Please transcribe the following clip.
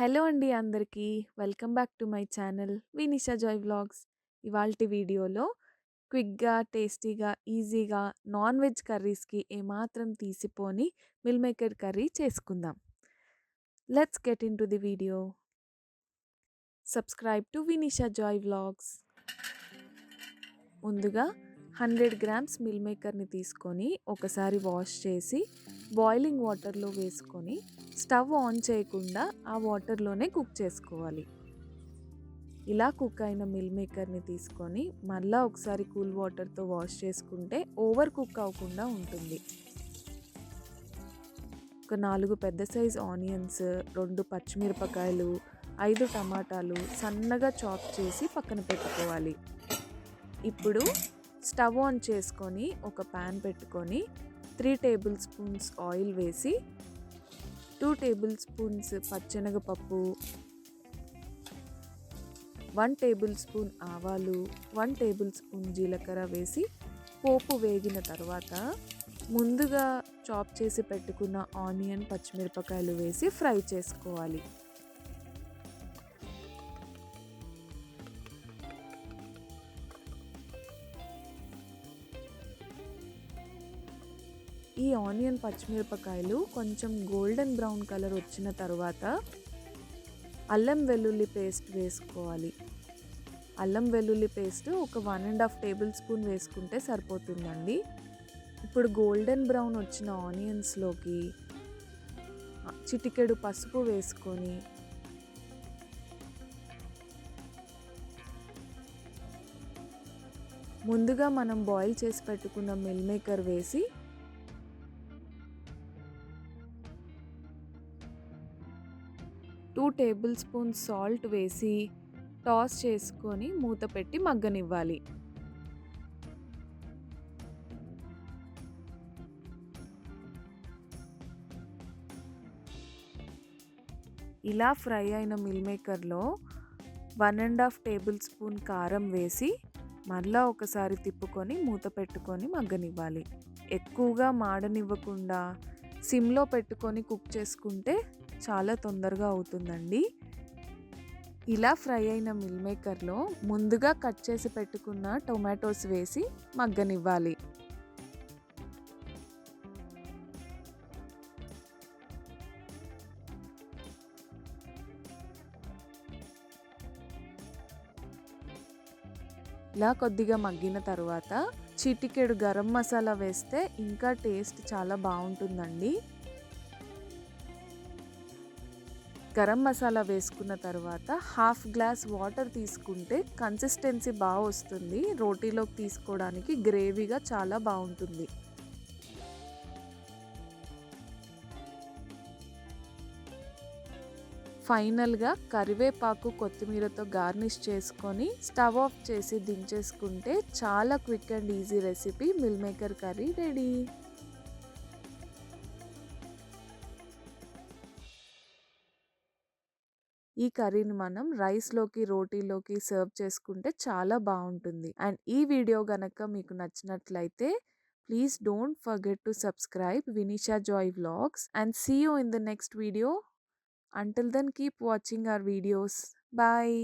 Hello అండి అందరికీ. Welcome back to my channel Vinisha Joy vlogs. ఇవాల్టి వీడియోలో క్విక్‌గా, టేస్టీగా, ఈజీగా నాన్ వెజ్ కర్రీస్‌కి ఏమాత్రం తీసిపోని మిల్ మేకర్ కర్రీ చేసుకుందాం. Let's get into the video. Subscribe to Vinisha Joy vlogs. ముందుగా 100 గ్రామ్స్ మిల్ మేకర్‌ని తీసుకొని ఒకసారి వాష్ చేసి బాయిలింగ్ వాటర్‌లో వేసుకొని స్టవ్ ఆన్ చేయకుండా ఆ వాటర్‌లోనే కుక్ చేసుకోవాలి. ఇలా కుక్ అయిన మిల్ మేకర్‌ని తీసుకొని మళ్ళీ ఒకసారి కూల్ వాటర్‌తో వాష్ చేసుకుంటే ఓవర్ కుక్ అవ్వకుండా ఉంటుంది. ఒక నాలుగు పెద్ద సైజ్ ఆనియన్స్, రెండు పచ్చిమిరపకాయలు, ఐదు టమాటాలు సన్నగా చాప్ చేసి పక్కన పెట్టుకోవాలి. ఇప్పుడు స్టవ్ ఆన్ చేసుకొని ఒక ప్యాన్ పెట్టుకొని త్రీ టేబుల్ స్పూన్స్ ఆయిల్ వేసి టూ టేబుల్ స్పూన్స్ పచ్చెనగపప్పు వన్ టేబుల్ స్పూన్ ఆవాలు, వన్ టేబుల్ స్పూన్ జీలకర్ర వేసి పోపు వేగిన తర్వాత ముందుగా చాప్ చేసి పెట్టుకున్న ఆనియన్, పచ్చిమిరపకాయలు వేసి ఫ్రై చేసుకోవాలి. ఈ ఆనియన్, పచ్చిమిరపకాయలు కొంచెం గోల్డెన్ బ్రౌన్ కలర్ వచ్చిన తర్వాత అల్లం వెల్లుల్లి పేస్ట్ వేసుకోవాలి. అల్లం వెల్లుల్లి పేస్ట్ ఒక one and half tablespoon వేసుకుంటే సరిపోతుందండి. ఇప్పుడు గోల్డెన్ బ్రౌన్ వచ్చిన ఆనియన్స్‌లోకి చిటికెడు పసుపు వేసుకొని ముందుగా మనం బాయిల్ చేసి పెట్టుకున్న మిల్ మేకర్ వేసి టూ టేబుల్ స్పూన్ సాల్ట్ వేసి టాస్ చేసుకొని మూత పెట్టి మగ్గనివ్వాలి. ఇలా ఫ్రై అయిన మిల్ మేకర్‌లో one and half tablespoon కారం వేసి మళ్ళా ఒకసారి తిప్పుకొని మూత పెట్టుకొని మగ్గనివ్వాలి. ఎక్కువగా మాడనివ్వకుండా సిమ్‌లో పెట్టుకొని కుక్ చేసుకుంటే చాలా తొందరగా అవుతుందండి. ఇలా ఫ్రై అయిన మిల్ మేకర్‌లో ముందుగా కట్ చేసి పెట్టుకున్న టొమాటోస్ వేసి మగ్గనివ్వాలి. ఇలా కొద్దిగా మగ్గిన తర్వాత చిటికెడు గరం మసాలా వేస్తే ఇంకా టేస్ట్ చాలా బాగుంటుందండి గరం మసాలా వేసుకున్న తర్వాత హాఫ్ గ్లాస్ వాటర్ తీసుకుంటే కన్సిస్టెన్సీ బాగా వస్తుంది. రోటీలోకి తీసుకోవడానికి గ్రేవీగా చాలా బాగుంటుంది ఫైనల్‌గా కరివేపాకు, కొత్తిమీరతో గార్నిష్ చేసుకొని స్టవ్ ఆఫ్ చేసి దించేసుకుంటే చాలా quick and easy recipe meal maker curry ready. ఈ కర్రీని మనం రైస్‌లోకి, రోటీలోకి సర్వ్ చేసుకుంటే చాలా బాగుంటుంది. అండ్ ఈ వీడియో గనక మీకు నచ్చినట్లయితే please don't forget to subscribe Vinisha Joy vlogs and see you in the next video. Until then keep watching our videos. Bye.